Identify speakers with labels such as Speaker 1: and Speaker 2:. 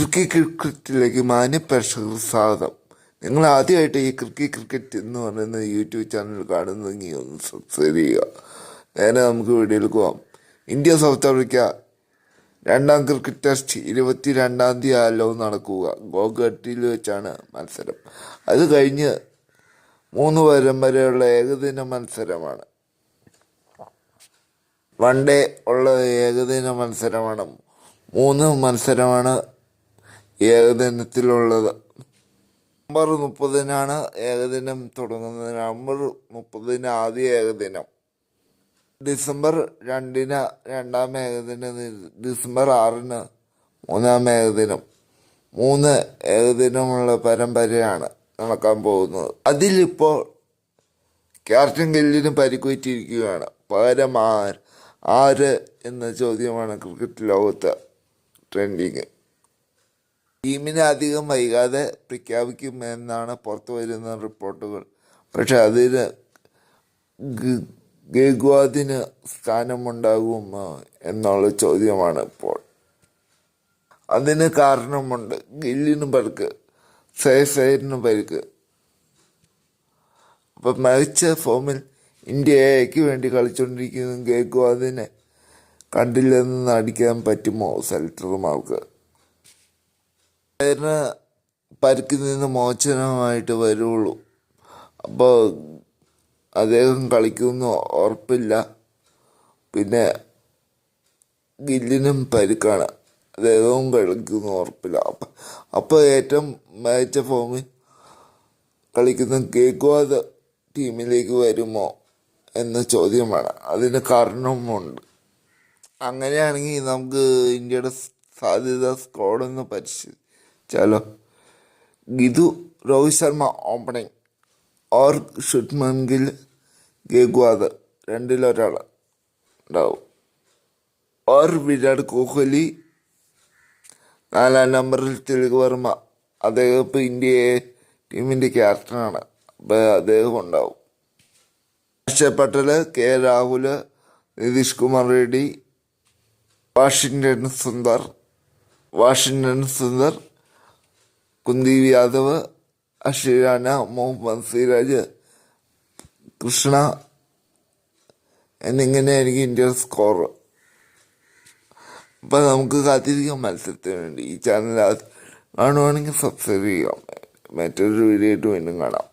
Speaker 1: Cricket ക്രിക്കറ്റിലേക്ക് മാന്യപ്രേക്ഷകർ സ്വാഗതം. നിങ്ങൾ ആദ്യമായിട്ട് ഈ ക്രിക്കി ക്രിക്കറ്റ് എന്ന് പറയുന്ന യൂട്യൂബ് ചാനൽ കാണുന്നെങ്കിൽ ഒന്ന് സബ്സ്ക്രൈബ് ചെയ്യുക. നേരെ നമുക്ക് വീഡിയോയിൽ പോവാം. ഇന്ത്യ സൗത്ത് ആഫ്രിക്ക രണ്ടാം ക്രിക്കറ്റ് ടെസ്റ്റ് ഇരുപത്തി രണ്ടാം തീയതി ആലോ നടക്കുക. ഗോഗട്ടിൽ വെച്ചാണ് മത്സരം. അത് കഴിഞ്ഞ് മൂന്ന് വരം വരെയുള്ള ഏകദിന മത്സരമാണ്. വൺ ഡേ ഉള്ള ഏകദിന മത്സരമാണ്. മൂന്ന് മത്സരമാണ് ഏകദിനത്തിലുള്ളത്. നവംബർ മുപ്പതിനാണ് ഏകദിനം തുടങ്ങുന്നത്. നവംബർ മുപ്പതിന് ആദ്യ ഏകദിനം. ഡിസംബർ രണ്ടിന് രണ്ടാം ഏകദിനം. ഡിസംബർ ആറിന് മൂന്നാം ഏകദിനം. മൂന്ന് ഏകദിനമുള്ള പരമ്പരയാണ് നടക്കാൻ പോകുന്നത്. അതിലിപ്പോൾ ക്യാപ്റ്റൻ ഗില്ലിന് പരിക്കുപറ്റിയിരിക്കുകയാണ് പകരം ആര് ആര് എന്ന ചോദ്യമാണ് ക്രിക്കറ്റ് ലോകത്ത് ട്രെൻഡിങ്. ടീമിനെ അധികം വൈകാതെ പ്രഖ്യാപിക്കുമെന്നാണ് പുറത്തു വരുന്ന റിപ്പോർട്ടുകൾ. പക്ഷെ അതിന് ഗേഗ്വാദിന് സ്ഥാനമുണ്ടാകുമോ എന്നുള്ള ചോദ്യമാണ് ഇപ്പോൾ. അതിന് കാരണമുണ്ട്. ഗില്ലിന് പരിക്ക് സേസൈഡിന് പരിക്ക്. അപ്പം മികച്ച ഫോമിൽ ഇന്ത്യയ്ക്ക് വേണ്ടി കളിച്ചുകൊണ്ടിരിക്കുന്ന ഗേഗ്വാദിനെ കണ്ടില്ലെന്ന് നടിക്കാൻ പറ്റുമോ? സെലക്ടർമാർക്ക് അതിന് പരിക്കിൽ നിന്ന് മോചനമായിട്ട് വരുള്ളൂ അപ്പോൾ അദ്ദേഹം കളിക്കുമെന്ന് ഉറപ്പില്ല. പിന്നെ ഗില്ലിനും പരുക്കാണ്. അദ്ദേഹവും കളിക്കുമെന്ന് ഉറപ്പില്ല. അപ്പം അപ്പോൾ ഏറ്റവും മികച്ച ഫോമിൽ കളിക്കുന്ന കേക്വാദ് ടീമിലേക്ക് വരുമോ എന്ന ചോദ്യമാണ്. അതിന് കാരണമുണ്ട് അങ്ങനെയാണെങ്കിൽ നമുക്ക് ഇന്ത്യയുടെ സാധ്യത സ്കോഡൊന്ന് പരിശോധിച്ചാലോ ഗിതു രോഹിത് ശർമ്മ ഓപ്പണിംഗ് ഓർ ഷുട്ട്മൻ ഗിൽ രണ്ടിലൊരാൾ ഉണ്ടാവും ഓർ വിരാട് കോഹ്ലി നാലാം നമ്പറിൽ തിലക് വർമ്മ. അദ്ദേഹം ഇപ്പോൾ ഇന്ത്യയെ ടീമിന്റെ ക്യാപ്റ്റനാണ് അപ്പോൾ അദ്ദേഹം ഉണ്ടാവും. അക്ഷയ് പട്ടേൽ കെ രാഹുൽ നിതീഷ് കുമാർ റെഡ്ഡി വാഷിങ്ടൺ സുന്ദർ വാഷിങ്ടൺ സുന്ദർ കുന്ദീപ് യാദവ് അഷിരാന മുഹമ്മദ് സിറാജ് കൃഷ്ണ എന്നിങ്ങനെയായിരിക്കും ഇന്ത്യയുടെ സ്കോർ അപ്പം നമുക്ക് കാത്തിരിക്കാം മത്സരത്തിന് വേണ്ടി. ഈ ചാനൽ കാണുവാണെങ്കിൽ സബ്സ്ക്രൈബ് ചെയ്യാം. മറ്റൊരു വീഡിയോ ആയിട്ട് വീണ്ടും കാണാം.